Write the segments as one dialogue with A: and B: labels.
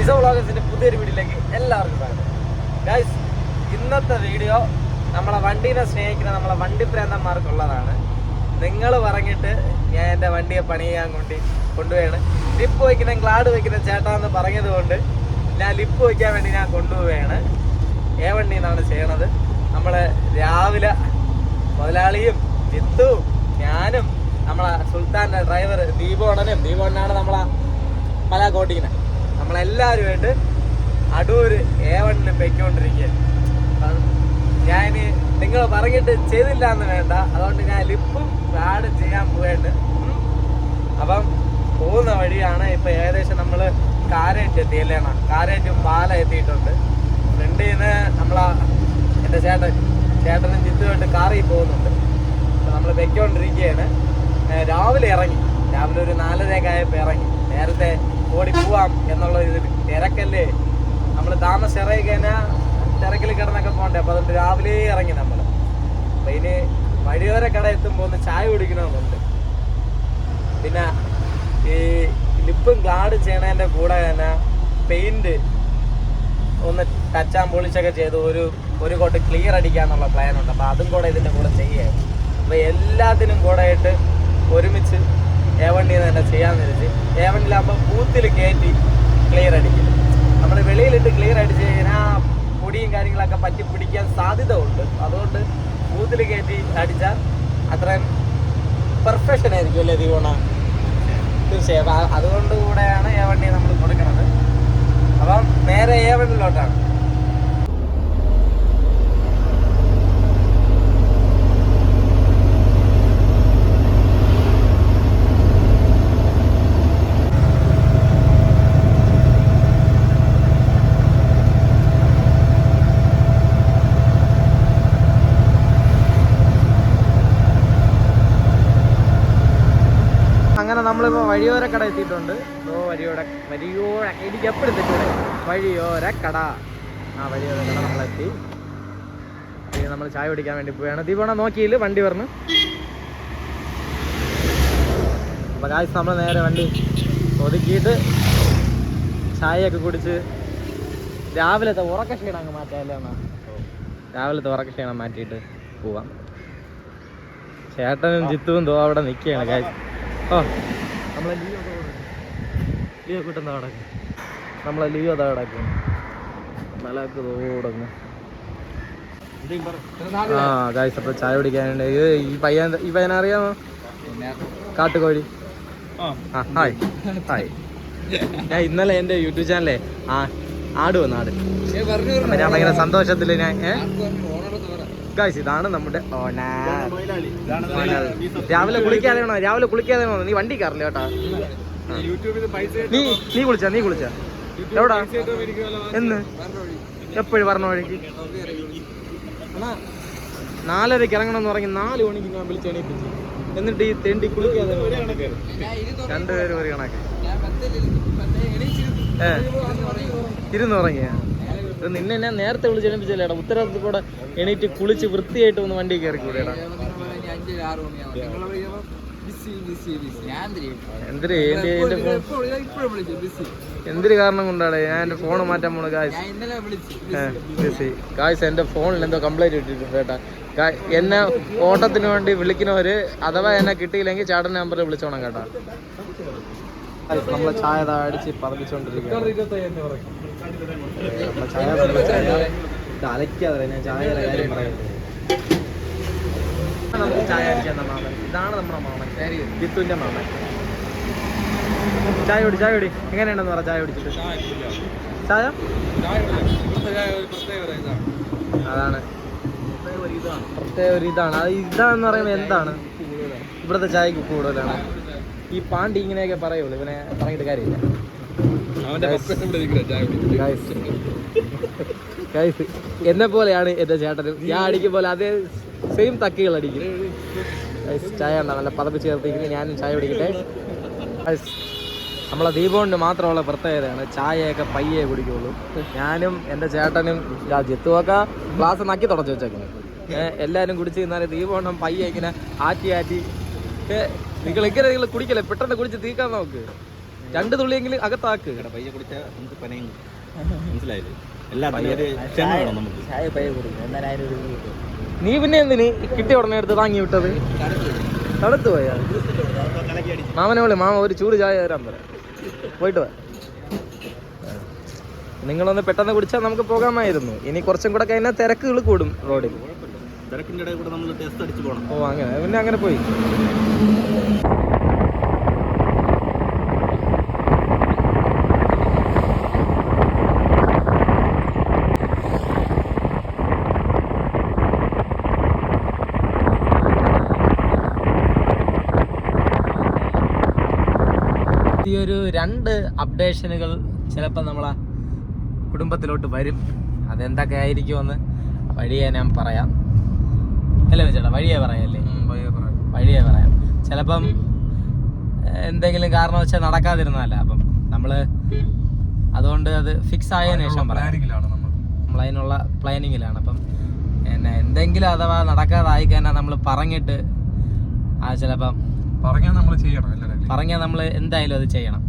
A: Visa വ്ളോഗേഴ്സിന്റെ പുതിയൊരു വീഡിയോയിലേക്ക് എല്ലാവർക്കും സ്വാഗതം. ഗൈസ് ഇന്നത്തെ വീഡിയോ നമ്മളെ വണ്ടീനെ സ്നേഹിക്കുന്ന നമ്മളെ വണ്ടി പ്രേന്തന്മാർക്കുള്ളതാണ് നിങ്ങൾ പറഞ്ഞിട്ട് ഞാൻ എന്റെ വണ്ടിയെ പണി ചെയ്യാൻ കൊണ്ട് കൊണ്ടുപോയാണ്. ലിപ്പ് വയ്ക്കുന്ന ഗ്ലാഡ് വയ്ക്കുന്ന ചേട്ടാന്ന് പറഞ്ഞത് കൊണ്ട് ഞാൻ ലിപ്പ് വയ്ക്കാൻ വേണ്ടി ഞാൻ കൊണ്ടുപോവുകയാണ് ഏ വണ്ടി എന്നാണ് ചെയ്യണത്. നമ്മൾ രാവിലെ മുതലാളിയും ജിത്തുവും ഞാനും നമ്മളെ സുൽത്താന്റെ ഡ്രൈവർ ദീപോണനും ദീപോണനാണ് നമ്മളെ മല കോട്ടിങ്ങനെ നമ്മളെല്ലാവരുമായിട്ട് അടൂര് എ വണ്ണിൽ പൊയ്ക്കൊണ്ടിരിക്കുകയാണ് അപ്പം ഞാൻ നിങ്ങൾ പറഞ്ഞിട്ട് ചെയ്തില്ല എന്ന് വേണ്ട. അതുകൊണ്ട് ഞാൻ ലിപ്പും ഗാർഡും ചെയ്യാൻ പോയിട്ട് അപ്പം പോകുന്ന വഴിയാണ് ഇപ്പം ഏകദേശം നമ്മൾ കാരേറ്റ് എത്തിയല്ലേണ കാരേറ്റും പാല എത്തിയിട്ടുണ്ട്. ഫ്രണ്ടിൽ നിന്ന് നമ്മളാ എന്റെ ചേട്ടൻ ചേട്ടനും ചിത്തുമായിട്ട് കാറിൽ പോകുന്നുണ്ട്. അപ്പം നമ്മൾ വെക്കൊണ്ടിരിക്കുകയാണ് രാവിലെ ഇറങ്ങി. രാവിലെ ഒരു നാലരയൊക്കെ ആയപ്പോൾ ഇറങ്ങി. നേരത്തെ ഓടി പോവാം എന്നുള്ള ഇതിൽ തിരക്കല്ലേ? നമ്മൾ താമസം ഇറങ്ങി കഴിഞ്ഞാൽ തിരക്കിൽ കിടന്നൊക്കെ പോകണ്ടേ അപ്പോൾ അതുകൊണ്ട് രാവിലെ ഇറങ്ങി നമ്മൾ അപ്പം ഇനി വഴിയോര കട എത്തുമ്പോൾ ഒന്ന് ചായ കുടിക്കണമെന്നുണ്ട്. പിന്നെ ഈ ലിപ്പും ഗ്ലാഡ് ചെയ്യണതിന്റെ കൂടെ തന്നെ പെയിന്റ് ഒന്ന് ടച്ചാൻ പൊളിച്ചൊക്കെ ചെയ്ത് ഒരു ഒരു കോട്ട് ക്ലിയർ അടിക്കാന്നുള്ള പ്ലാൻ ഉണ്ട്. അപ്പോൾ അതും കൂടെ ഇതിന്റെ കൂടെ ചെയ്യാം. അപ്പോൾ എല്ലാത്തിനും കൂടെ ആയിട്ട് ഒരുമിച്ച് എ തന്നെ ചെയ്യാമെന്ന് വെച്ച് എ വണ്ടിയിലാകുമ്പോൾ ബൂത്തിൽ കയറ്റി ക്ലിയർ അടിക്കും. നമ്മൾ വെളിയിലിട്ട് ക്ലിയർ അടിച്ച് കഴിഞ്ഞാൽ പൊടിയും കാര്യങ്ങളൊക്കെ പറ്റി പിടിക്കാൻ സാധ്യത ഉണ്ട് അതുകൊണ്ട് ബൂത്തിൽ കയറ്റി അടിച്ചാൽ അത്രയും പെർഫെക്ഷൻ ആയിരിക്കും അല്ലേ ദീപോണ തീർച്ചയായും. അതുകൊണ്ട് കൂടെയാണ് എ നമ്മൾ കൊടുക്കുന്നത് അപ്പം നേരെ എ വണ്ടിയിലോട്ടാണ് അങ്ങനെ നമ്മളിപ്പോൾ വഴിയോര കട എത്തിയിട്ടുണ്ട്. ഓ വഴിയോര വഴിയോര എനിക്ക് എപ്പോഴും തെറ്റൂടെ വഴിയോര കട ആ വഴിയോര കട നമ്മളെത്തി. ഇനി നമ്മൾ ചായ കുടിക്കാൻ വേണ്ടി പോവുകയാണ്. ദീപണ നോക്കിയില്ല വണ്ടി പറഞ്ഞു അപ്പോൾ കാശ് നമ്മൾ നേരെ വണ്ടി ഒതുക്കിയിട്ട് ചായയൊക്കെ കുടിച്ച് രാവിലത്തെ ഉറക്ക ക്ഷീണം അങ്ങ് മാറ്റാമല്ലേ എന്നാ? രാവിലത്തെ ഉറക്ക ക്ഷീണം മാറ്റിയിട്ട് പോവാം. ചേട്ടനും ജിത്തുവും തോ അവിടെ നിൽക്കുകയാണ് കാശ് ഓ. നമ്മളെ ലിയോ ലിയോ കിട്ടുന്ന കിടക്കും. നമ്മളെ ലിയോ അതാ കിടക്കും. മലക്ക് തോടങ്ങ് ആ ഗായ്സ് അപ്പോൾ ചായ കുടിക്കാനുണ്ട്. ഇത് ഈ പയ്യൻ ഈ പയ്യനെ അറിയാമോ? കാട്ടുകോഴി. ആ. ഹായ് ഹായ് ഞാൻ ഇന്നലെ എന്റെ യൂട്യൂബ് ചാനലേ ആ ആട് വന്നു ആട്. ഞാൻ ഭയങ്കര സന്തോഷത്തിൽ ഞാൻ ഗായ്സ് ഇതാണ് നമ്മുടെ. രാവിലെ കുളിക്കാതെ വേണോ രാവിലെ കുളിക്കാതെ വേണോ നീ വണ്ടി കയറില്ല കേട്ടാ? നീ നീ കുളിച്ച നീ കുളിച്ച. എവിടാ? എന്ന്? എപ്പോഴും പറഞ്ഞ വഴിക്ക്. നാലരക്ക് ഇറങ്ങണം എന്ന് പറഞ്ഞ് നാല് മണിക്ക് ഞാൻ വിളിച്ച് എണീപ്പിച്ചു. എന്നിട്ട് ഈ തെണ്ടി കുളിക്കാതെ രണ്ടുപേരും ഒരു കണക്ക്. ഏ. ഇരുന്ന് ഉറങ്ങിയാ? നിന്നെ ഞാൻ നേരത്തെ വിളിച്ച് എണീപ്പിച്ചല്ലേടാ കൂടെ എണീറ്റ് കുളിച്ച് വൃത്തിയായിട്ട് ഒന്ന് വണ്ടി കയറി കൂടെടാ എന്തിരി? എന്റെ എന്റെ ഫോൺ എന്തിര് കാരണം കൊണ്ടാണ്? ഞാൻ എന്റെ ഫോൺ മാറ്റാൻ പോണ കാശ് ബിസി. കാശ് എന്റെ ഫോണിൽ എന്തോ കംപ്ലൈന്റ് ഇട്ടിട്ടുണ്ട് കേട്ടാ. എന്നെ ഓട്ടത്തിന് വേണ്ടി വിളിക്കുന്നവര് അഥവാ എന്നെ കിട്ടിയില്ലെങ്കിൽ ചാടൻ നമ്പറിൽ വിളിച്ചോണം കേട്ടാ. നമ്മളെ ചായ അടിച്ച് പതപ്പിച്ചോണ്ടിരിക്കുകയാണ് നമ്മളെ ചായ പതപ്പിച്ച് ഇത് അലക്കാതെ ഞാൻ ചായയുടെ കാര്യം പറയുന്നത് നമുക്ക് ചായ അടിക്കാൻ മാമൻ. ഇതാണ് നമ്മുടെ മാമൻ. ജിത്തുവിന്റെ മാമൻ. ചായ കുടി ചായ കുടി. എങ്ങനെയുണ്ടെന്ന് പറ ചായ കുടിച്ചിട്ട്. ചായ അതാണ്. പ്രത്യേക ഒരു ഇതാണ്. അത് ഇതാണെന്ന് പറയുമ്പോൾ എന്താണ്? ഇവിടുത്തെ ചായക്ക് കൂടുതലാണ്. ഈ പാണ്ടി ഇങ്ങനെയൊക്കെ പറയുള്ളൂ ഇവനെ പറഞ്ഞിട്ട് കാര്യമില്ല. എന്നെ പോലെയാണ് എന്റെ ചേട്ടനും. ഞാൻ അടിക്കും പോലെ അതേ സെയിം തക്കികൾ അടിക്കും. ചായ ഉണ്ടാ നല്ല പതപ്പിച്ച് ചേർത്തിരിക്കുന്നത് ഞാനും ചായ കുടിക്കട്ടെ. ഗൈസ് നമ്മളെ ദീപോണ്ട് മാത്രമുള്ള പ്രത്യേകതയാണ് ചായയൊക്കെ പയ്യെ കുടിക്കുള്ളൂ. ഞാനും എന്റെ ചേട്ടനും ജിത്തുവൊക്കെ ഗ്ലാസ് നക്കി തുടച്ചു വെച്ചേക്കുന്നത് എല്ലാരും എല്ലാവരും കുടിച്ച് തിന്നാൽ ദീപോണ്ടം പയ്യെ ഇങ്ങനെ ആറ്റി ആറ്റി നിങ്ങൾ എങ്ങനെ നിങ്ങൾ കുടിക്കല്ലേ? പെട്ടെന്ന് കുടിച്ച് തീക്കാൻ നോക്ക്. രണ്ട് തുള്ളിയെങ്കിലും അകത്താക്ക്.
B: ഇവിടെ പയ്യെ കുടിച്ചാൽ നമുക്ക് പനയും മനസ്സിലായില്ലേ? എല്ലാത്തിനും ക്ഷമ വേണം നമുക്ക്.
A: നീ പിന്നെ എന്തിന് കിട്ടിയ ഉടനെ എടുത്ത് താങ്ങി വിട്ടത്? തണുത്തു പോയാ.
B: കലക്കി
A: മാമനെ വിളി മാമ ഒരു ചൂട് ചായ തരാൻ പറ. പോയിട്ട് വാ. നിങ്ങളൊന്ന് പെട്ടെന്ന് കുടിച്ചാൽ നമുക്ക് പോകാമായിരുന്നു. ഇനി കുറച്ചും കൂടെ കഴിഞ്ഞാൽ തിരക്കുകൾ കൂടും റോഡിൽ.
B: തിരക്കിന്റെ ഇടയിൽ നമ്മൾ ടെസ്റ്റ് അടിച്ച് പോകണം
A: ഓ അങ്ങനെ. പിന്നെ അങ്ങനെ പോയി. ഈ ഒരു രണ്ട് അപ്ഡേഷനുകൾ ചിലപ്പോൾ നമ്മളെ കുടുംബത്തിലോട്ട് വരും. അതെന്തൊക്കെ ആയിരിക്കുമെന്ന് വഴിയെ ഞാൻ പറയാം. അല്ലേ ചേട്ടാ വഴിയെ പറയാല്ലേ വഴിയെ പറയാം. ചിലപ്പം എന്തെങ്കിലും കാരണം വെച്ചാൽ നടക്കാതിരുന്നല്ല അപ്പം നമ്മൾ അതുകൊണ്ട് അത് ഫിക്സ് ആയതിനു ശേഷം പറയാം. നമ്മൾ അതിനുള്ള പ്ലാനിങ്ങിലാണ് അപ്പം എന്നെ എന്തെങ്കിലും അഥവാ നടക്കാതായി കഴിഞ്ഞാൽ നമ്മൾ പറഞ്ഞിട്ട് ആ ചിലപ്പം
C: പറഞ്ഞാൽ നമ്മൾ ചെയ്യണം
A: പറഞ്ഞാൽ നമ്മൾ എന്തായാലും അത് ചെയ്യണം.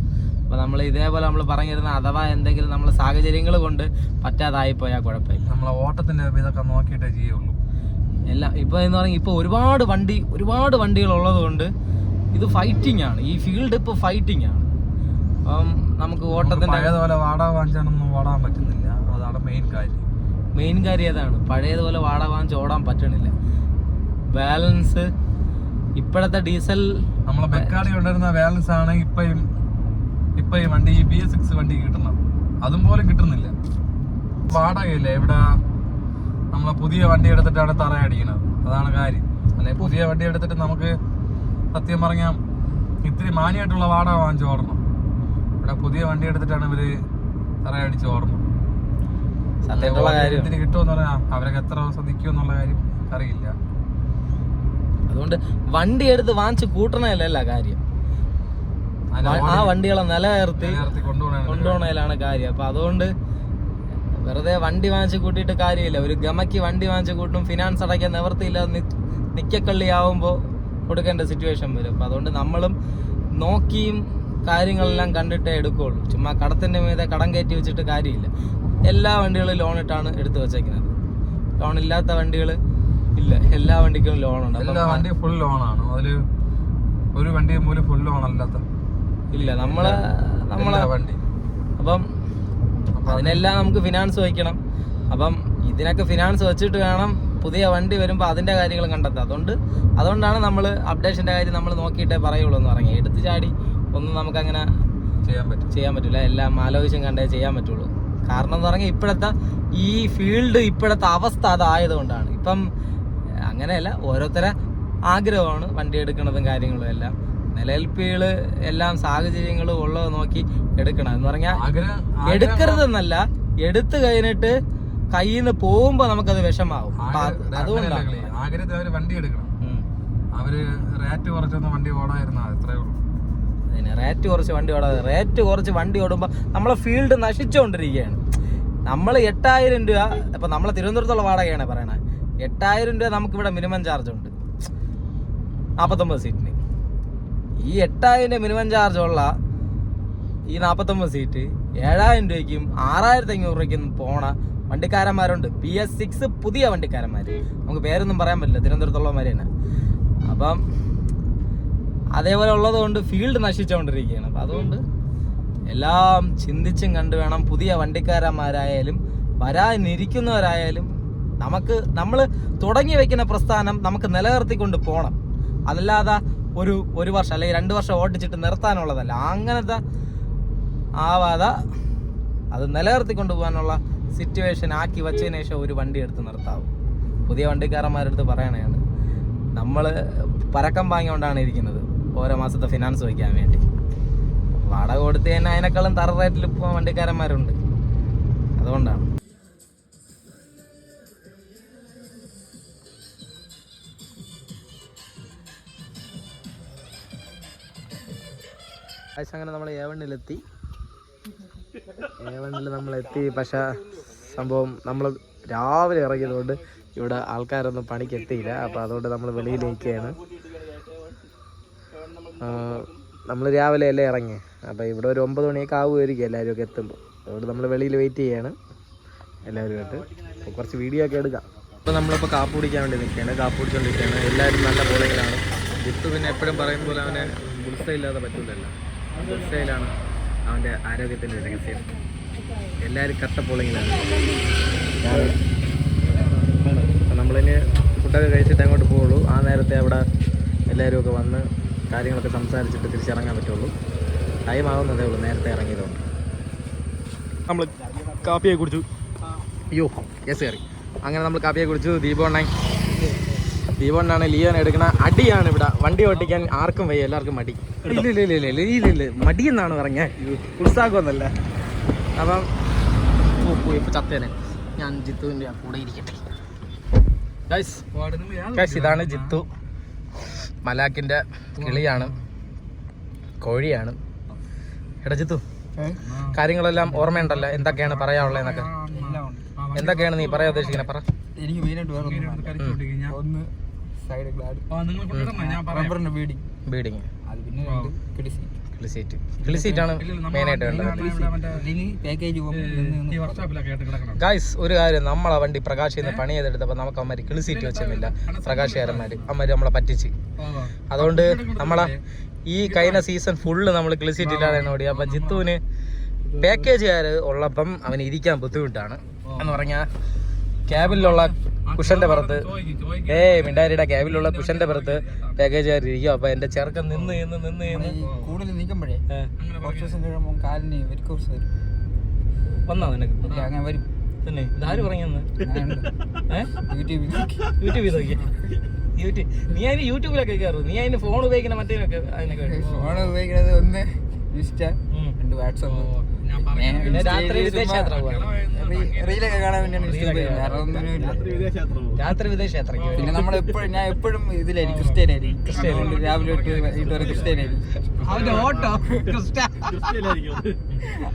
A: അപ്പോൾ നമ്മൾ ഇതേപോലെ നമ്മൾ പറഞ്ഞിരുന്ന അഥവാ എന്തെങ്കിലും നമ്മൾ സാഹചര്യങ്ങൾ കൊണ്ട് പറ്റാതായി പോയാൽ കുഴപ്പമില്ല.
C: നമ്മൾ ഓട്ടത്തിന്റെ ഇതൊക്കെ നോക്കിയിട്ടേ ചെയ്യുള്ളൂ.
A: എല്ലാം ഇപ്പോൾ എന്ന് പറഞ്ഞാൽ ഇപ്പോൾ ഒരുപാട് വണ്ടി ഒരുപാട് വണ്ടികൾ ഉള്ളതുകൊണ്ട് ഇത് ഫൈറ്റിംഗ് ആണ്. ഈ ഫീൽഡ് ഇപ്പോൾ ഫൈറ്റിംഗ് ആണ്. അപ്പം നമുക്ക് ഓട്ടത്തിന്റെ
C: പഴയതുപോലെ വാടാ വാങ്ങിച്ചാണൊന്നും ഓടാൻ പറ്റുന്നില്ല. അതാണ് മെയിൻ കാര്യം.
A: മെയിൻ കാര്യം അതാണ് പഴയതുപോലെ വാട വാങ്ങിച്ച് ഓടാൻ പറ്റണില്ല. ബാലൻസ് ഇപ്പോഴത്തെ ഡീസൽ
C: നമ്മളെ ബെക്കാടി കൊണ്ടുവരുന്ന ബാലൻസ് ആണ് ഇപ്പം ഇപ്പം ഈ വണ്ടി ഈ ബി എസ് സിക്സ് വണ്ടി കിട്ടണം അതും പോലും കിട്ടുന്നില്ല. വാടകയില്ലേ? ഇവിടെ നമ്മളെ പുതിയ വണ്ടി എടുത്തിട്ടാണ് തറയടിക്കുന്നത് അതാണ് കാര്യം. അല്ലെങ്കിൽ പുതിയ വണ്ടി എടുത്തിട്ട് നമുക്ക് സത്യം പറഞ്ഞാൽ ഇത്തിരി മാന്യമായിട്ടുള്ള വാടക വാങ്ങിച്ച് ഓടണം. ഇവിടെ പുതിയ വണ്ടി എടുത്തിട്ടാണ് ഇവർ തറയടിച്ച് ഓടണം ഇത്തിരി കിട്ടുമെന്ന് പറഞ്ഞാൽ അവരൊക്കെ എത്ര ദിവസം എന്നുള്ള കാര്യം അറിയില്ല.
A: അതുകൊണ്ട് വണ്ടി എടുത്ത് വാങ്ങിച്ച് കൂട്ടണല്ല കാര്യം? ആ വണ്ടികളെ നിലനിർത്തി കൊണ്ടുപോകണേലാണ് കാര്യം. അപ്പൊ അതുകൊണ്ട് വെറുതെ വണ്ടി വാങ്ങിച്ച് കൂട്ടിയിട്ട് കാര്യമില്ല. ഒരു ഗമയ്ക്ക് വണ്ടി വാങ്ങിച്ച് കൂട്ടും ഫിനാൻസ് അടയ്ക്കാൻ നിവർത്തിയില്ലാതെ നിക്കക്കള്ളി നിക്കക്കള്ളിയാവുമ്പോൾ കൊടുക്കേണ്ട സിറ്റുവേഷൻ വരും. അപ്പം അതുകൊണ്ട് നമ്മളും നോക്കിയും കാര്യങ്ങളെല്ലാം കണ്ടിട്ടേ എടുക്കുകയുള്ളൂ. ചുമ്മാ കടത്തിന്റെ മീതെ കടം കയറ്റി വെച്ചിട്ട് കാര്യമില്ല. എല്ലാ വണ്ടികളും ലോൺ ഇട്ടാണ് എടുത്തു വെച്ചേക്കുന്നത്. ലോൺ ഇല്ലാത്ത വണ്ടികൾ ഇല്ല. എല്ലാ വണ്ടിക്കും ലോൺ ഉണ്ട്.
C: എല്ലാ വണ്ടി ഫുൾ ലോണാണ് അതിൽ ഒരു വണ്ടി പോലും ഫുൾ ലോൺ അല്ലാത്ത
A: ഇല്ല. നമ്മളെ നമ്മളെ
C: വണ്ടി
A: അപ്പം
C: അപ്പൊ
A: അതിനെല്ലാം നമുക്ക് ഫിനാൻസ് വയ്ക്കണം അപ്പം ഇതിനൊക്കെ ഫിനാൻസ് വെച്ചിട്ട് വേണം പുതിയ വണ്ടി വരുമ്പോൾ അതിന്റെ കാര്യങ്ങൾ കണ്ടെത്തുക അതുകൊണ്ട് അതുകൊണ്ടാണ് നമ്മൾ അപ്ഡേഷന്റെ കാര്യം നമ്മൾ നോക്കിയിട്ടേ പറയുള്ളൂ എന്ന് പറഞ്ഞു എടുത്തു ചാടി ഒന്നും നമുക്കങ്ങനെ
C: ചെയ്യാൻ പറ്റും
A: ചെയ്യാൻ പറ്റില്ല. എല്ലാം ആലോചിച്ചും കണ്ടേ ചെയ്യാൻ പറ്റുള്ളൂ. കാരണം എന്ന് പറഞ്ഞാൽ ഇപ്പോഴത്തെ ഈ ഫീൽഡ് ഇപ്പോഴത്തെ അവസ്ഥ അതായതുകൊണ്ടാണ്. ഇപ്പം അങ്ങനെയല്ല ഓരോരുത്തരെ ആഗ്രഹമാണ് വണ്ടി എടുക്കുന്നതും കാര്യങ്ങളും എല്ലാം. നിലനിൽപ്പികൾ എല്ലാം സാഹചര്യങ്ങളും ഉള്ളത് നോക്കി എടുക്കണം എന്ന് പറഞ്ഞാൽ എടുക്കരുതെന്നല്ല എടുത്തു കഴിഞ്ഞിട്ട് കയ്യിൽ നിന്ന് പോകുമ്പോ നമുക്കത് വിഷമാവും. അതുകൊണ്ടാണ്.
C: ആഗ്രഹത്തിൽ അവർ വണ്ടി എടുക്കണം. അവർ റേറ്റ് കുറച്ചൊന്ന് വണ്ടി ഓടായിരുന്ന അത്രേ ഉള്ളൂ.
A: പിന്നെ റേറ്റ് കുറച്ച് വണ്ടി ഓടാതെ റേറ്റ് കുറച്ച് വണ്ടി ഓടുമ്പോൾ നമ്മളെ ഫീൽഡ് നശിച്ചുകൊണ്ടിരിക്കുകയാണ് നമ്മൾ എട്ടായിരം രൂപ ഇപ്പൊ നമ്മളെ തിരുവനന്തപുരത്തുള്ള വാടകയാണ് പറയണത് എട്ടായിരം രൂപ നമുക്ക് ഇവിടെ മിനിമം ചാർജ് ഉണ്ട് നാൽപ്പത്തൊമ്പത് സീറ്റിന്. ഈ എട്ടായിരം മിനിമം ഉള്ള ഈ നാൽപ്പത്തൊമ്പത് സീറ്റ് ഏഴായിരം രൂപയ്ക്കും ആറായിരത്തി അഞ്ഞൂറ് രൂപയ്ക്കും പോണ വണ്ടിക്കാരന്മാരുണ്ട്. പി എസ് സിക്സ് പുതിയ വണ്ടിക്കാരന്മാർ നമുക്ക് പേരൊന്നും പറയാൻ പറ്റില്ല. തിരുവനന്തപുരത്തുള്ളവന്മാർ തന്നെ. അപ്പം അതേപോലെ ഉള്ളതുകൊണ്ട് ഫീൽഡ് നശിച്ചുകൊണ്ടിരിക്കുകയാണ് അപ്പം അതുകൊണ്ട് എല്ലാം ചിന്തിച്ചും കണ്ടു വേണം പുതിയ വണ്ടിക്കാരന്മാരായാലും വരാനിരിക്കുന്നവരായാലും നമുക്ക് നമ്മൾ തുടങ്ങി വെക്കുന്ന പ്രസ്ഥാനം നമുക്ക് നിലനിർത്തിക്കൊണ്ട് പോകണം അതല്ലാതെ ഒരു ഒരു വർഷം അല്ലെങ്കിൽ രണ്ട് വർഷം ഓടിച്ചിട്ട് നിർത്താനുള്ളതല്ല. അങ്ങനത്തെ ആവാതെ അത് നിലനിർത്തിക്കൊണ്ട് പോകാനുള്ള സിറ്റുവേഷൻ ആക്കി വെച്ചതിന് ശേഷം ഒരു വണ്ടി എടുത്ത് നിർത്താവും. പുതിയ വണ്ടിക്കാരന്മാരെടുത്ത് പറയണതാണ്. നമ്മൾ പരക്കം വാങ്ങിക്കൊണ്ടാണ് ഇരിക്കുന്നത്. ഓരോ മാസത്തെ ഫിനാൻസ് വയ്ക്കാൻ വേണ്ടി. വാടക കൊടുത്ത് തന്നെ അതിനേക്കാളും തറ റേറ്റിൽ പോകാൻ വണ്ടിക്കാരന്മാരുണ്ട്. അതുകൊണ്ടാണ്. അങ്ങനെ നമ്മൾ ഏവണ്ണിലെത്തി. ഏവണ്ണിൽ നമ്മളെത്തി. പക്ഷെ സംഭവം നമ്മൾ രാവിലെ ഇറങ്ങിയതുകൊണ്ട് ഇവിടെ ആൾക്കാരൊന്നും പണിക്ക് എത്തിയില്ല അപ്പോൾ അതുകൊണ്ട് നമ്മൾ വെളിയിലേക്കാണ് നമ്മൾ രാവിലെ അല്ലേ ഇറങ്ങി? അപ്പോൾ ഇവിടെ ഒരു ഒമ്പത് മണിയൊക്കെ ആവുമായിരിക്കും എല്ലാവരും ഒക്കെ എത്തുമ്പോൾ അതുകൊണ്ട് നമ്മൾ വെളിയിൽ വെയിറ്റ് ചെയ്യാണ് എല്ലാവരും ആയിട്ട്. അപ്പോൾ കുറച്ച് വീഡിയോ ഒക്കെ എടുക്കാം. അപ്പോൾ നമ്മളിപ്പോൾ കാപ്പ് കുടിക്കാൻ വേണ്ടി നിൽക്കുകയാണ്. കാപ്പ് പിടിച്ചുകൊണ്ടിരിക്കുകയാണ് എല്ലാവരും നല്ല ബോളിങ്ങിലാണ് ജിത്തു പിന്നെ എപ്പോഴും പറയുന്ന പോലെ അവനെ അവന് ഇല്ലാതെ പറ്റില്ലല്ലോ ബുൾസയിലാണ് അവന്റെ ആരോഗ്യത്തിന്റെ രഹസ്യം. എല്ലാവരും കട്ട ബോളിങ്ങിലാണ് അപ്പം നമ്മളിനി ഫുഡൊക്കെ കഴിച്ചിട്ട് അങ്ങോട്ട് പോവുള്ളൂ. ആ നേരത്തെ അവിടെ എല്ലാവരും ഒക്കെ വന്ന് കാര്യങ്ങളൊക്കെ സംസാരിച്ചിട്ട് തിരിച്ചിറങ്ങാൻ പറ്റുള്ളൂ. ടൈം ആവുന്നതേ ഉള്ളൂ. നേരത്തെ ഇറങ്ങിയതുകൊണ്ട്. നമ്മൾ കാപ്പിയെ കുടിച്ചു. അയ്യോ യെസ് കയറി അങ്ങനെ നമ്മൾ കാപ്പിയെ കുടിച്ചു. ദീപണ്ണൻ ദീപോണ്ണാണ് ലിയോൻ എടുക്കണ അടിയാണ് ഇവിടെ വണ്ടി ഓട്ടിക്കാൻ ആർക്കും വയ്യ എല്ലാവർക്കും മടി ഇല്ല ഇല്ല ഇല്ല ഇല്ല ഇല്ല ഇല്ല മടി എന്നാണ് പറഞ്ഞ ഉത്സാഹമൊന്നല്ല അപ്പം ഇപ്പൊ ചത്തേനെ ഞാൻ ജിത്തുവിന്റെ കൂടെ ഇരിക്കട്ടെ ഗൈസ് ഇതാണ് ജിത്തു മലാക്കിന്റെ കിളിയാണ് കോഴിയാണ് എടാ ജിത്തു കാര്യങ്ങളെല്ലാം ഓർമ്മയുണ്ടല്ലോ എന്തൊക്കെയാണ് പറയാനുള്ളതെന്നൊക്കെ എന്തൊക്കെയാണ് നീ പറയാ ഉദ്ദേശിക്കുന്നത് പറ
D: എനിക്ക് മെയിനായിട്ട് വേറെ ഒന്നും ഒന്ന് സൈഡ് റബ്ബറിന്റെ ബീഡിങ്
A: ബീഡിങ്
D: അത് പിന്നെ
A: മെയിനായിട്ട് വേണ്ടത്.
D: പോകുമ്പോൾ
A: ഗായ്സ് ഒരു കാര്യം നമ്മളെ വണ്ടി പ്രകാശ് ചെയ്യുന്ന പണി ചെയ്തെടുത്തപ്പോൾ നമുക്ക് അമ്മമാര് കിളിസീറ്റ് പ്രകാശ് പ്രകാശകാരന്മാര് അമ്മര് നമ്മളെ പറ്റിച്ച്. അതുകൊണ്ട് നമ്മളെ ഈ കഴിഞ്ഞ സീസൺ ഫുള്ള് നമ്മൾ സീറ്റ് ഇല്ലാതെ ഓടി. അപ്പം ജിത്തുവിന് പാക്കേജുകാർ ഉള്ളപ്പം അവന് ഇരിക്കാൻ ബുദ്ധിമുട്ടാണ്. എന്ന് പറഞ്ഞാൽ ക്യാബിലുള്ള കുഷന്റെ പുറത്ത്. ഏയ് മിണ്ടാരിയുടെ ക്യാബിലുള്ള കുഷന്റെ പുറത്ത് പാക്കേജ് ഇരിക്കും അപ്പൊ എന്റെ ചെറുക്കൻ നിന്ന് നിന്ന് നിന്ന് നിന്ന്.
D: കൂടുതൽ നിൽക്കുമ്പോഴേ
A: ഏ,
D: കുറച്ച് ദിവസം കഴിയുമ്പോൾ കാലിന് വെരിക്കോസ് വരും.
A: വന്നോ നിനക്ക്?
D: ഇല്ല അങ്ങനെ വരും.
A: തന്നെ. ഇതാര് പറഞ്ഞെന്ന്
D: അങ്ങനെയുണ്ട്.
A: ഏഹ്
D: യൂട്യൂബിൽ നോക്കി.
A: യൂട്യൂബിൽ നോക്കി. യൂട്യൂബ് നീ അതിന് യൂട്യൂബിലൊക്കെ കയറും നീ അതിന് ഫോൺ ഉപയോഗിക്കുന്ന മറ്റേ
D: ഫോൺ ഉപയോഗിക്കുന്നത് ഒന്ന് ഇൻസ്റ്റ രണ്ട് വാട്സപ്പ്
A: പിന്നെ രാത്രി വിദേശയാത്ര
D: റീലൊക്കെ കാണാൻ വേണ്ടിയാണ്
A: രാത്രി.
D: പിന്നെ നമ്മൾ എപ്പോഴും ഞാൻ എപ്പോഴും ഇതിലായിരിക്കും. ക്രിസ്ത്യനായിരിക്കും അതുകൊണ്ട് രാവിലെ തൊട്ട് വരെ ക്രിസ്ത്യനായിരിക്കും
A: അവന്റെ ഓട്ടോ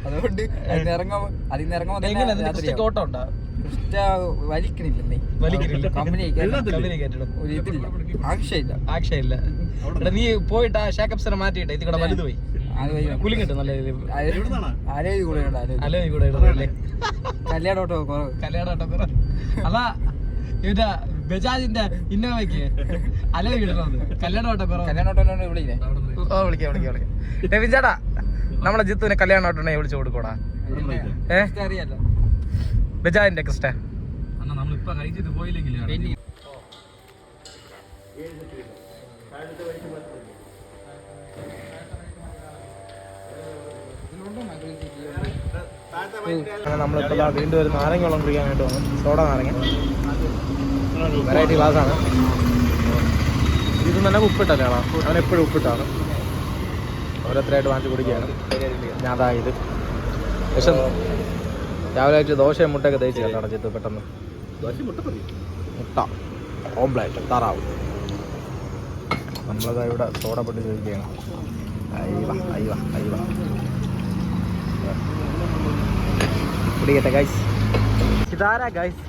D: അതുകൊണ്ട് അതിന് ഇറങ്ങുമ്പോ അതിന് ഇറങ്ങുമ്പോ
A: ഓട്ടോ ഉണ്ടോ
D: ക്രിസ്റ്റ വലിക്കണില്ലേ. ഒരു ഇതില്ല. ആവശ്യമില്ല.
A: ആക്ഷയില്ല നീ പോയിട്ട് ആ ഷാക്കപ്സിനെ മാറ്റിയിട്ട്. ഇത് കൂടെ വലുത് പോയി കിട്ടും നല്ല രീതിയിൽ.
D: ആലോചിച്ച് കൂടെ ഉണ്ട് ആലോചിച്ച്
A: അല്ലോ ഈ കൂടെ ഇടുന്നല്ലേ
D: കല്യാണം ഓട്ടോ കുറവ്
A: കല്യാണം ഓട്ടോ കുറ അല്ല ഇവന്റെ ബജാജിന്റെ ഇന്നോവയ്ക്ക് അലോ കിട്ടുന്നത് കല്യാണം ഓട്ടോ കുറവ്
D: കല്യാണം ഓട്ടോ വിളിക്കില്ലേ
A: ഓ വിളിക്കാം വിളിക്കാം വിളിക്കാം. രവിൻ ചേട്ടാ നമ്മളെ ജിത്തുവിന് കല്യാണ ഓട്ടോ വിളിച്ചു കൊടുക്കൂടാ
D: അറിയാലോ
A: ബജാജിന്റെ ക്രിസ്റ്റ.
C: നമ്മളിപ്പോ കഴിച്ചിട്ട് പോയില്ലെങ്കിലേ
A: അങ്ങനെ നമ്മളിപ്പോൾ വീണ്ടും ഒരു നാരങ്ങ വെള്ളം കുടിക്കാനായിട്ട് വന്നു. സോഡ നാരങ്ങ. വെറൈറ്റി ഗ്ലാസ്സാണ് ഇത് തന്നെ ഉപ്പിട്ടല്ലേ അവൻ എപ്പോഴും ഉപ്പിട്ടാണ്. ഓരോരുത്തരായിട്ട് വാങ്ങിച്ച് കുടിക്കുകയാണ്. ഞാൻ അതാ ഇത്. പക്ഷെ രാവിലെ ആയിട്ട് ദോശയും മുട്ടയൊക്കെ തേച്ച് കേട്ടോ അടച്ചിട്ട് പെട്ടെന്ന്? മുട്ട. ഓംപ്ലേറ്റ്. താറാവ്. നമ്മളതാ ഇവിടെ സോഡ പൊട്ടി ചോദിക്കുകയാണ് അയ്യ അയ്യ അയ്യവ. കുടിക്കട്ടെ ഗൈസ് ഇതാരാ ഗൈസ്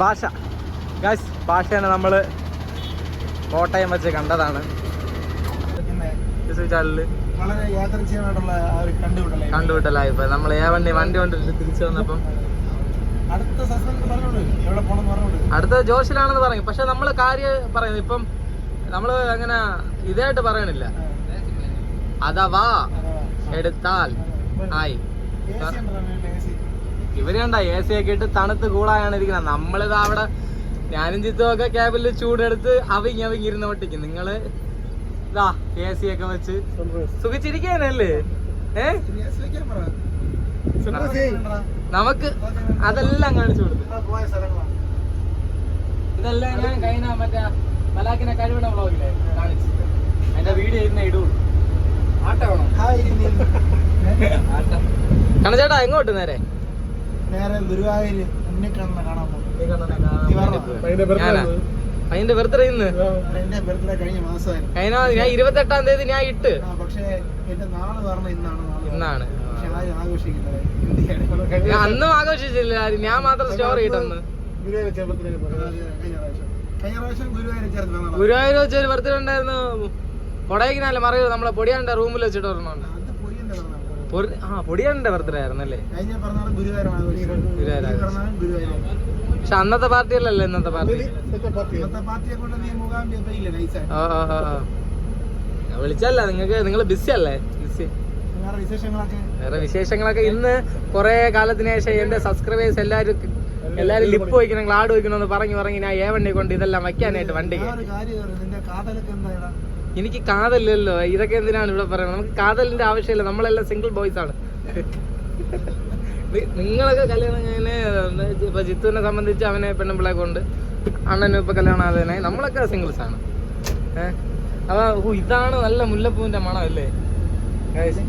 A: ഭാഷ. ഗൈസ് ഭാഷയാണ് നമ്മൾ കോട്ടയം വെച്ച് കണ്ടതാണ്. ഇപ്പൊ നമ്മൾ ഏ വണ്ടി വണ്ടി കൊണ്ടിട്ട് തിരിച്ചു വന്നപ്പം
D: അടുത്ത
A: ജോഷിലാണെന്ന് പറയും. പക്ഷെ നമ്മൾ കാര്യം പറയുന്നത് ഇപ്പം നമ്മൾ അങ്ങനെ ഇതായിട്ട് പറയണില്ല. അഥവാ എടുത്താൽ ആയി. ഇവർ കണ്ട എ സി ഒക്കെ ഇട്ട് തണുത്ത് കൂളായാണ് ഇരിക്കുന്നത്. നമ്മളിത് അവിടെ ഞാനും ചിത്തും ഒക്കെ ക്യാബിൽ ചൂടെടുത്ത് അവിങ് അവിങ് ഇരുന്ന് ഒട്ടിക്കും. നിങ്ങൾ ഇതാ എ സി ഒക്കെ വെച്ച് സുഖിച്ചിരിക്കാനല്ലേ? ഏ? നമുക്ക് അതെല്ലാം കാണിച്ചു കൊടുത്തു. ഇതെല്ലാം ഞാൻ കഴിഞ്ഞ മറ്റേ മലാക്കിനെ കഴിവിട വ്ളോഗില്ലേ കാണിച്ചു. അതിന്റെ വീഡിയോ ഇന്ന് ഇടുള്ളൂ
D: ആട്ട ആട്ടം.
A: കണച്ചേട്ടാ എങ്ങോട്ട് നേരെ?
D: നേരെ ഗുരുവായൂര് ഉണ്ണിക്കണ്ണനെ കാണാൻ പോകും.
A: അതിന്റെ ബർത്ത്ഡേ ഇന്ന്?
D: കഴിഞ്ഞ മാസം
A: കഴിഞ്ഞ ഞാൻ ഇരുപത്തെട്ടാം തീയതി ഞാൻ ഇട്ട്.
D: പക്ഷേ എന്റെ നാൾ പറഞ്ഞ ഇന്നാണ് ആഘോഷിക്കുന്നത്
A: അന്നും ആഘോഷിച്ചില്ല ഞാൻ മാത്രം സ്റ്റോറി ഇട്ടെന്ന്.
D: ഗുരുവായൂർ വെച്ച ബർത്ത്ഡേ
A: ഒരു ഉണ്ടായിരുന്നു. കൊടൈക്കിനല്ല മറിയത് നമ്മളെ പൊടിയാണ്ട റൂമിൽ വെച്ചിട്ട് പൊടി- ആ ബർത്ത്ഡേ ആയിരുന്നല്ലേ?
D: ഗുരുവായൂരാണ്. പറഞ്ഞാൽ
A: പക്ഷെ അന്നത്തെ പാർട്ടി? അല്ലല്ലോ ഇന്നത്തെ പാർട്ടി വിളിച്ചല്ല നിങ്ങക്ക് നിങ്ങൾ ബിസി അല്ലേ? ബിസി
D: വേറെ വിശേഷങ്ങളൊക്കെ?
A: ഇന്ന് കുറെ കാലത്തിന് ശേഷം എന്റെ സബ്സ്ക്രൈബേഴ്സ് എല്ലാരും എല്ലാരും ലിപ്പ് വയ്ക്കണം ക്ലാഡ് വയ്ക്കണമെന്ന് പറഞ്ഞു പറഞ്ഞു ഞാൻ ഏ വണ്ടി കൊണ്ട് ഇതെല്ലാം വയ്ക്കാനായിട്ട് വണ്ടിക്ക്. എനിക്ക് കാതല്ലല്ലോ. ഇതൊക്കെ എന്തിനാണ് ഇവിടെ പറയുന്നത്? നമുക്ക് കാതലിന്റെ ആവശ്യമില്ല. നമ്മളെല്ലാം സിംഗിൾ ബോയ്സ് ആണ്. നിങ്ങളൊക്കെ കല്യാണം കഴിഞ്ഞ് ഇപ്പൊ ജിത്തുവിനെ സംബന്ധിച്ച് അവനെ പെണ്ണുമ്പിളെ കൊണ്ട് അണ്ണനും ഇപ്പൊ കല്യാണം ആയതിനെ. നമ്മളൊക്കെ സിംഗിൾസ് ആണ്. ഏഹ് അപ്പൊ ഓ ഇതാണ് നല്ല മുല്ലപ്പൂവിന്റെ മണം അല്ലേ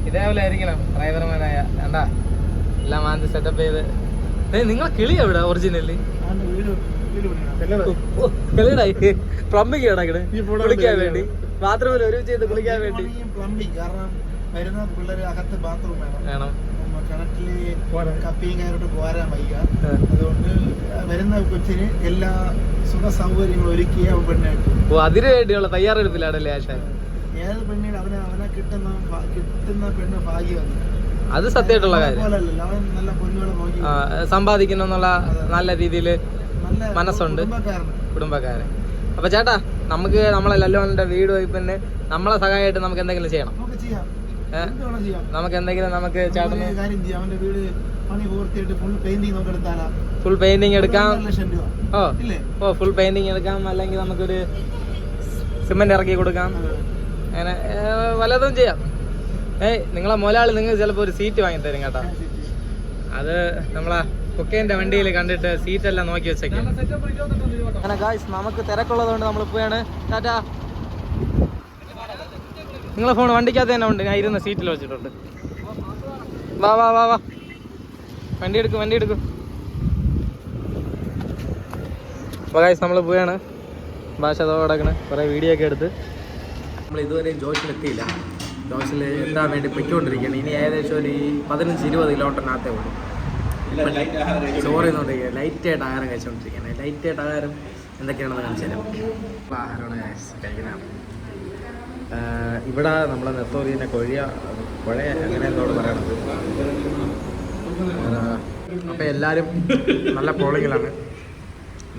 A: ഇതേപോലെ ആയിരിക്കണം ഡ്രൈവർമാരായ. എന്താ എല്ലാം മാന്തി സെറ്റപ്പ് ചെയ്ത്. നിങ്ങൾ നിങ്ങളെ കിളി എവിടെ ഒറിജിനലി കളിയടായി പ്ലംബിങ് കിടക്കണേ? കുളിക്കാൻ വേണ്ടി. ബാത്റൂമിൽ ഒരുമിച്ച് ചെയ്ത് കുളിക്കാൻ വേണ്ടി.
D: പ്ലംബിങ് കാരണം വരുന്ന പിള്ളേര് അകത്ത് ബാത്റൂം വേണം. കിണറ്റിൽ കപ്പിയും കയറിട്ട് പോരാൻ വയ്യ. അതുകൊണ്ട് വരുന്ന കൊച്ചിന് എല്ലാ സുഖ സൗകര്യങ്ങളും ഒരുക്കിയ പെണ്ണായിട്ട്
A: ഓ അതിനു വേണ്ടിയുള്ള തയ്യാറെടുപ്പിലാണല്ലേ
D: ഏത് പെണ്ണിന് അവനെ അവനെ കിട്ടുന്ന കിട്ടുന്ന പെണ്ണ്
A: അത് സത്യമായിട്ടുള്ള കാര്യം. സമ്പാദിക്കണം എന്നുള്ള നല്ല രീതിയിൽ മനസ്സുണ്ട്.
D: കുടുംബക്കാരൻ.
A: കുടുംബക്കാരെ അപ്പൊ ചേട്ടാ നമുക്ക് നമ്മളെ ലല്ലോന്റെ വീട് പോയി പിന്നെ നമ്മളെ സഹായമായിട്ട് നമുക്ക് എന്തെങ്കിലും ചെയ്യണം.
D: നമുക്ക്
A: എന്തെങ്കിലും നമുക്ക് ചേട്ടന്
D: ഫുൾ പെയിന്റിങ്
A: എടുക്കാം. ഓ. ഓ ഫുൾ പെയിന്റിങ് എടുക്കാം. അല്ലെങ്കിൽ നമുക്കൊരു സിമെന്റ് ഇറക്കി കൊടുക്കാം. അങ്ങനെ വല്ലതും ചെയ്യാം. ഏയ് നിങ്ങളെ മുതലാളി നിങ്ങൾ ചിലപ്പോൾ ഒരു സീറ്റ് വാങ്ങി തരും കേട്ടോ. അത് നമ്മളെ കുക്കേന്റെ വണ്ടിയിൽ കണ്ടിട്ട് സീറ്റ് എല്ലാം നോക്കി വെച്ചേക്കാം. അങ്ങനെ ഗായ്സ് നമുക്ക് തിരക്കുള്ളതുകൊണ്ട് നമ്മൾ പോയാണ്. ടാറ്റാ. നിങ്ങളെ ഫോൺ വണ്ടിക്കകത്ത് തന്നെ ഉണ്ട്. ഞാൻ ഇരുന്ന സീറ്റിൽ വെച്ചിട്ടുണ്ട്. വാ വാ വാ വാ. വണ്ടി എടുക്കും വണ്ടി എടുക്കും. അപ്പോൾ ഗായ്സ് നമ്മൾ പോയാണ്. ഭാഷ അതോടക്കണ് കുറേ വീഡിയോ ഒക്കെ എടുത്ത്. നമ്മൾ ഇതുവരെയും ജോഷിൽ എത്തിയില്ല. ജോഷിൽ എന്താ വേണ്ടി പൊയ്ക്കൊണ്ടിരിക്കുകയാണ്. ഇനി ഏകദേശം ഒരു പതിനഞ്ച് ഇരുപത് കിലോമീറ്ററിനകത്തേ ഉള്ളൂ. ചോറ് ലൈറ്റ് ലൈറ്റായിട്ട് ആഹാരം കഴിച്ചുകൊണ്ടിരിക്കുകയാണ് ലൈറ്റായിട്ട് ആഹാരം എന്തൊക്കെയാണെന്ന് കാണിച്ചു തരാം. ഇപ്പോൾ ആഹാരമാണ് കഴിക്കുന്നത് ഇവിടെ നമ്മളെ നെത്തോലിനെ കൊഴിയ കുഴ അങ്ങനെ എന്തോട് പറയണത് അപ്പം എല്ലാവരും നല്ല പോളിങ്ങിലാണ്.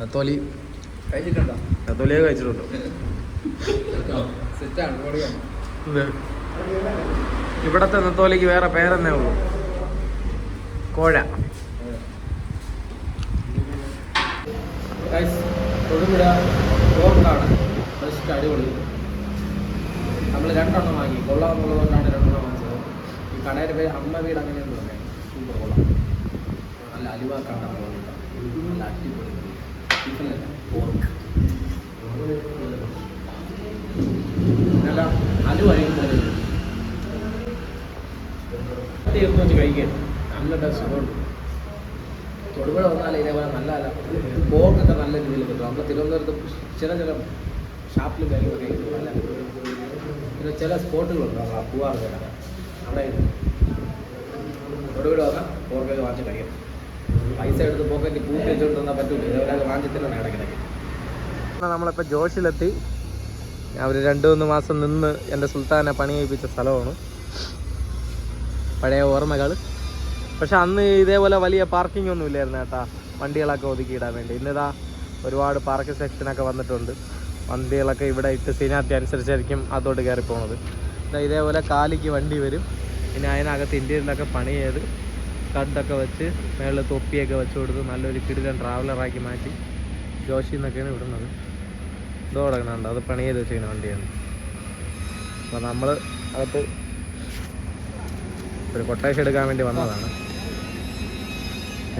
A: നെത്തോലി
D: കഴിച്ചിട്ടുണ്ടോ?
A: നെത്തോലിയൊക്കെ കഴിച്ചിട്ടുണ്ടോ. ഇവിടത്തെ നെത്തോലിക്ക് വേറെ പേരെന്നേ ഉള്ളൂ. കോഴ. തൊടുപുഴ ഗോൾഡാണ് ബെസ്റ്റ് അടിപൊളി. നമ്മൾ രണ്ടെണ്ണം വാങ്ങി. കൊള്ളാമെന്നുള്ളതുകൊണ്ടാണ് രണ്ടെണ്ണം വാങ്ങിച്ചത്. ഈ കടയുടെ പേര് അമ്മ വീട് അങ്ങനെയൊന്നും പറയാം സൂപ്പർ കൊള്ളാം. നല്ല അലിവാക്കാണ് നല്ല അടിപൊളി. ചിക്കനല്ല പോർക്ക് നല്ല അലുവായിരിക്കും കഴിക്കാൻ. നല്ല ടേസ്റ്റ് തൊടുപുഴ വന്നാൽ ഇതേപോലെ നല്ല പോക്കൊക്കെ നല്ല രീതിയിൽ കിട്ടും. നമ്മൾ തിരുവനന്തപുരത്ത് ചില ചില ഷാപ്പിലും കാര്യങ്ങളൊക്കെ കിട്ടും നല്ല പിന്നെ ചില സ്പോട്ടുകളുണ്ട്. നമ്മൾ പൂവാറ് ചില അവിടെ. തൊടുപുഴ വന്നാൽ പോർക്കൊക്കെ വാങ്ങിച്ച് കഴിയും പൈസ എടുത്ത് പോക്കറ്റ് പൂട്ടി വെച്ചുകൊണ്ട് വന്നാൽ പറ്റൂല. ഇതേപോലെ വാങ്ങിച്ചിട്ടാണ് ഇടയ്ക്കിടയ്ക്ക്. നമ്മളിപ്പോൾ ജോഷിലെത്തി. അവർ രണ്ട് മൂന്ന് മാസം നിന്ന് എന്റെ സുൽത്താനെ പണി കഴിപ്പിച്ച സ്ഥലമാണ്. പഴയ ഓർമ്മകൾ പക്ഷെ അന്ന് ഇതേപോലെ വലിയ പാർക്കിംഗ് ഒന്നും ഇല്ലായിരുന്നു കേട്ടാ. വണ്ടികളൊക്കെ ഒതുക്കിയിടാൻ വേണ്ടി. ഇന്നിതാ ഒരുപാട് പാർക്ക് സെക്ഷനൊക്കെ വന്നിട്ടുണ്ട്. വണ്ടികളൊക്കെ ഇവിടെ ഇട്ട് സീനാറ്റി അനുസരിച്ചായിരിക്കും അതോട്ട് കയറി പോണത്. ഇതേപോലെ കാലിക്ക് വണ്ടി വരും. പിന്നെ അതിനകത്ത് ഇന്ത്യയിലൊക്കെ പണി ചെയ്ത് കണ്ടൊക്കെ വെച്ച് മേളിൽ തൊപ്പിയൊക്കെ വെച്ച് കൊടുത്ത് നല്ലൊരു കിടിലൻ ട്രാവലറാക്കി മാറ്റി ജോഷി എന്നൊക്കെയാണ് വിടുന്നത്. ഇതോ അത് പണി ചെയ്ത് വെച്ചിരിക്കുന്ന വണ്ടിയാണ്. അപ്പോൾ നമ്മൾ അകത്ത് ഒരു കൊട്ടേഷൻ എടുക്കാൻ വേണ്ടി വന്നതാണ്.